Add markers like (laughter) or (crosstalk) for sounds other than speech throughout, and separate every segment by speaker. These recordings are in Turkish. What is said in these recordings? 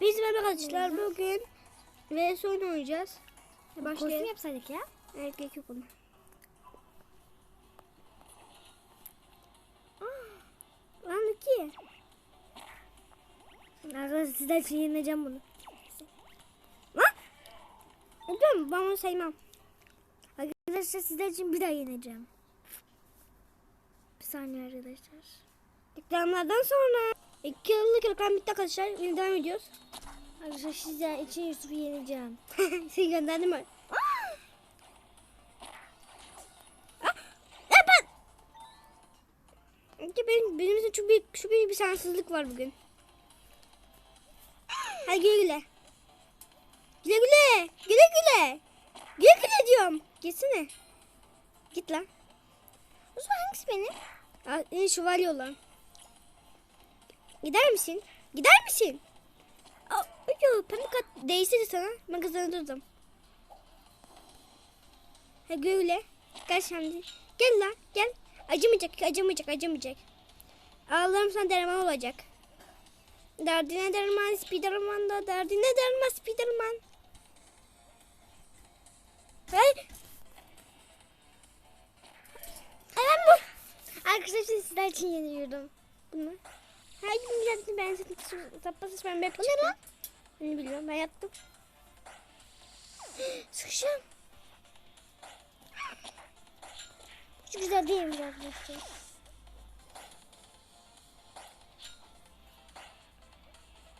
Speaker 1: Biz merhaba arkadaşlar bugün vs oyun oynayacağız.
Speaker 2: Kostüm
Speaker 1: Başlayalım.
Speaker 2: yapsaydık ya.
Speaker 1: Evet gerek yok ona. Aa, Lan iki.
Speaker 2: Arkadaşlar sizden için yenileceğim bunu.
Speaker 1: Lan. Hocam ben onu saymam.
Speaker 2: Arkadaşlar sizden için bir daha yeneceğim. Bir saniye arkadaşlar.
Speaker 1: Reklamlardan sonra iki yıllık reklam bitti arkadaşlar. Yine devam ediyoruz.
Speaker 2: Arkadaşlar sizden için Yusuf'u yeneceğim. (laughs)
Speaker 1: Seni gönderdim mi? Benim, benim için çok büyük, şu büyük bir şanssızlık var bugün. Hadi güle güle. Güle güle. Güle güle. Güle güle diyorum. Gitsene. Git lan. O zaman hangisi benim? Aa, şövalye olan. Gider misin? Gider misin? Yo, pembe kat değseydi sana ben kazanırdım. Ha güle. Gel şimdi. Gel lan gel. Acımayacak acımayacak acımayacak. Ağlarım sana derman olacak. Derdine derman Spiderman da derdine derman Spiderman. Hey. Hemen bu.
Speaker 2: Arkadaşlar sizden için yeniyorum.
Speaker 1: Yaptım ben zaten tapasız ben hep çıktım.
Speaker 2: lan?
Speaker 1: Ben biliyorum ben yaptım. (gasps) Sıkışım.
Speaker 2: Hiç güzel değilmiş arkadaşlar.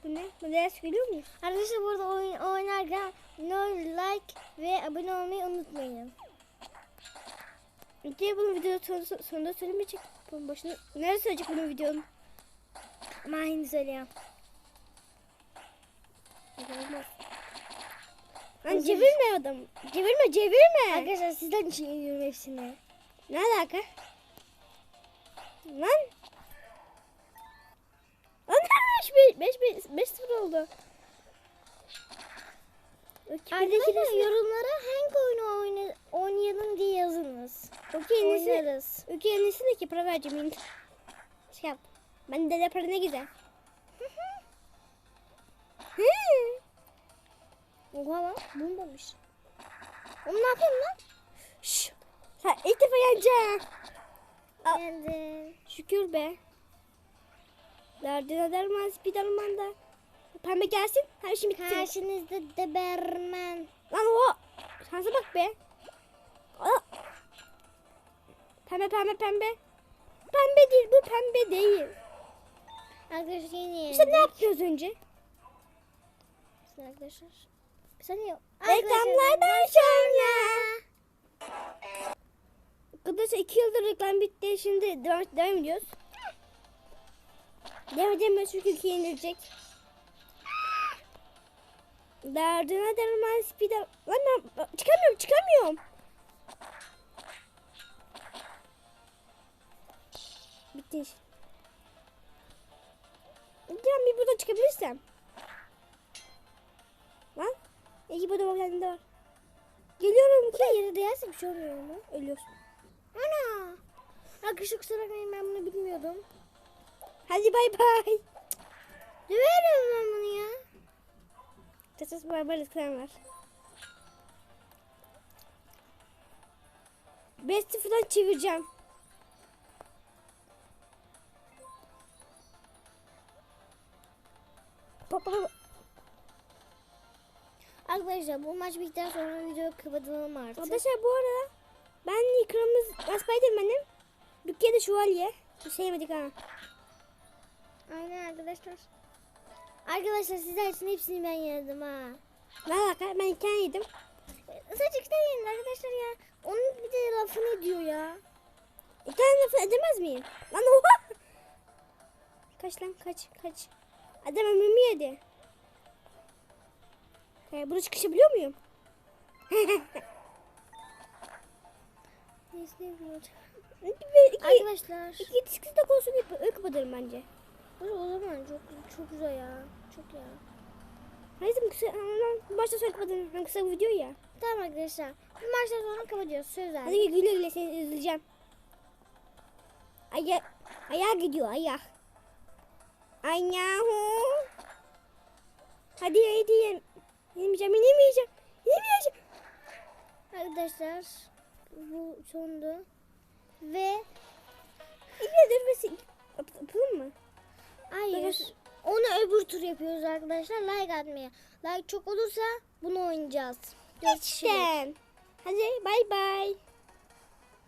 Speaker 1: Bu ne? Bu ders geliyor mu?
Speaker 2: Arkadaşlar burada oyun oynarken no like ve abone olmayı unutmayın.
Speaker 1: Diye bunu video sonunda, söylemeyecek. Bunun başına nerede söyleyecek bunu videonun?
Speaker 2: Aynı söyleyeyim.
Speaker 1: Olmaz. Lan çevirme adam. Çevirme çevirme.
Speaker 2: Arkadaşlar sizden için yeniyorum hepsini.
Speaker 1: Ne alaka? Lan. Lan ne 5 5 5 0 oldu.
Speaker 2: Arkadaşlar yorumlara hangi oyunu oyna, oynayalım diye yazınız.
Speaker 1: Okey?
Speaker 2: Oynarız.
Speaker 1: Okey nesi ne ki para vereceğim. Şey yap. Ben de para ne güzel.
Speaker 2: Oha lan bulmamış. Oğlum ne yapıyorsun lan?
Speaker 1: Şş. Sen ilk defa yeneceksin. Aa.
Speaker 2: Geldim.
Speaker 1: Şükür be. Derdine derman Spiderman da. Pembe gelsin. Her şey bitti.
Speaker 2: Karşınızda Deberman.
Speaker 1: Lan o. Şansa bak be. Aa. Pembe pembe pembe. Pembe değil bu pembe değil.
Speaker 2: Arkadaşlar yeni
Speaker 1: İşte ne yapıyoruz önce?
Speaker 2: Arkadaşlar. Bir saniye.
Speaker 1: Reklamlardan sonra. Arkadaşlar iki yıldır reklam bitti. Şimdi devam, devam ediyoruz. Devam edemiyoruz çünkü iki yenilecek. Derdine derman spider. Lan ben çıkamıyorum çıkamıyorum. Bitti çıkabilirsem. Lan. İyi burada bak kendinde var. Geliyorum ki.
Speaker 2: Yere değerse bir şey olmuyor mu?
Speaker 1: Ölüyorsun.
Speaker 2: Ana. Arkadaşlar kusura bakmayın ben bunu bilmiyordum.
Speaker 1: Hadi bay bay.
Speaker 2: Döverim ben bunu ya.
Speaker 1: Tesas barbarız var. Beş sıfırdan çevireceğim.
Speaker 2: Arkadaşlar bu maç bittikten sonra videoyu kapatalım artık.
Speaker 1: Arkadaşlar bu arada ben kırmızı Spiderman'im. Rukiye de şövalye. Bir şey yemedik ha.
Speaker 2: Aynen arkadaşlar. Arkadaşlar sizler için hepsini ben yedim ha.
Speaker 1: Ne alaka? Ben tane yedim.
Speaker 2: Sadece iki tane arkadaşlar ya. Onun bir de lafını diyor ya.
Speaker 1: İki tane lafı edemez miyim? Lan oha! Kaç lan kaç kaç. Adam ömrümü yedi. Ee, burada çıkışabiliyor muyum? (laughs)
Speaker 2: Neyse ne
Speaker 1: iki, iki,
Speaker 2: Arkadaşlar.
Speaker 1: iki diskisi de olsun öyle kapatırım bence.
Speaker 2: O zaman çok çok güzel ya. Çok ya.
Speaker 1: Neyse kısa, başta söyle kapatırım. Ben kısa bir video ya.
Speaker 2: Tamam arkadaşlar. Bu maçtan sonra kapatıyoruz. Söz verdim.
Speaker 1: Hadi güle güle seni üzüleceğim. Aya, ayağa gidiyor ayak. Ayahu. Hadi hadi yem. Yemeyeceğim, yemeyeceğim. Yemeyeceğim.
Speaker 2: Arkadaşlar bu sondu. Ve
Speaker 1: İlle dönmesi. Yap- Yapalım mı?
Speaker 2: hayır. Onu öbür tur yapıyoruz arkadaşlar. Like atmaya. Like çok olursa bunu oynayacağız. Kişilik.
Speaker 1: İşte. Hadi bay bay.